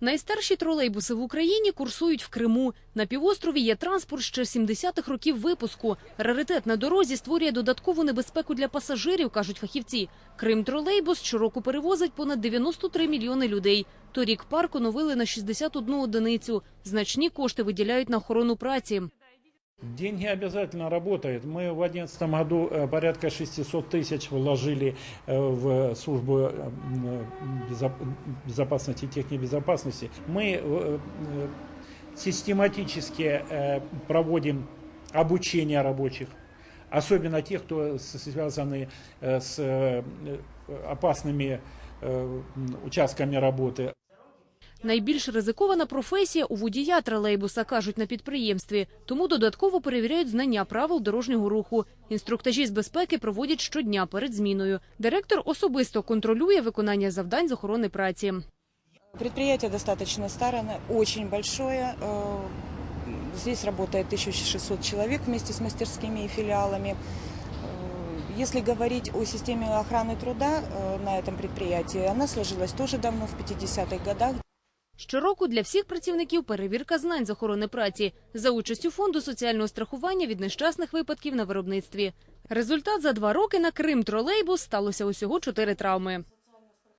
Найстарші тролейбуси в Україні курсують в Криму. На півострові є транспорт ще 70-х років випуску. Раритет на дорозі створює додаткову небезпеку для пасажирів, кажуть фахівці. Крим тролейбус щороку перевозить понад 93 мільйони людей. Торік парк оновили на 61 одиницю. Значні кошти виділяють на охорону праці. Деньги обязательно работают. Мы в 2011 году э, порядка 600 тысяч вложили э, в службу э, безопасности и технобезопасности. Мы э, э, систематически проводим обучение рабочих, особенно тех, кто связаны с опасными участками работы. Найбільш ризикована професія у водія тролейбуса, кажуть на підприємстві. Тому додатково перевіряють знання правил дорожнього руху. Інструктажі з безпеки проводять щодня перед зміною. Директор особисто контролює виконання завдань з охорони праці. Предприятие достаточно старое, оно очень большое. Э, Здесь работает 1600 человек вместе с мастерскими и филиалами. Э, Если говорить о системе охраны труда э, на этом предприятии, она сложилась тоже давно, в 50-х годах. Щороку для всіх працівників перевірка знань з охорони праці за участю фонду соціального страхування від нещасних випадків на виробництві. Результат за два роки на Крим тролейбус сталося усього чотири травми.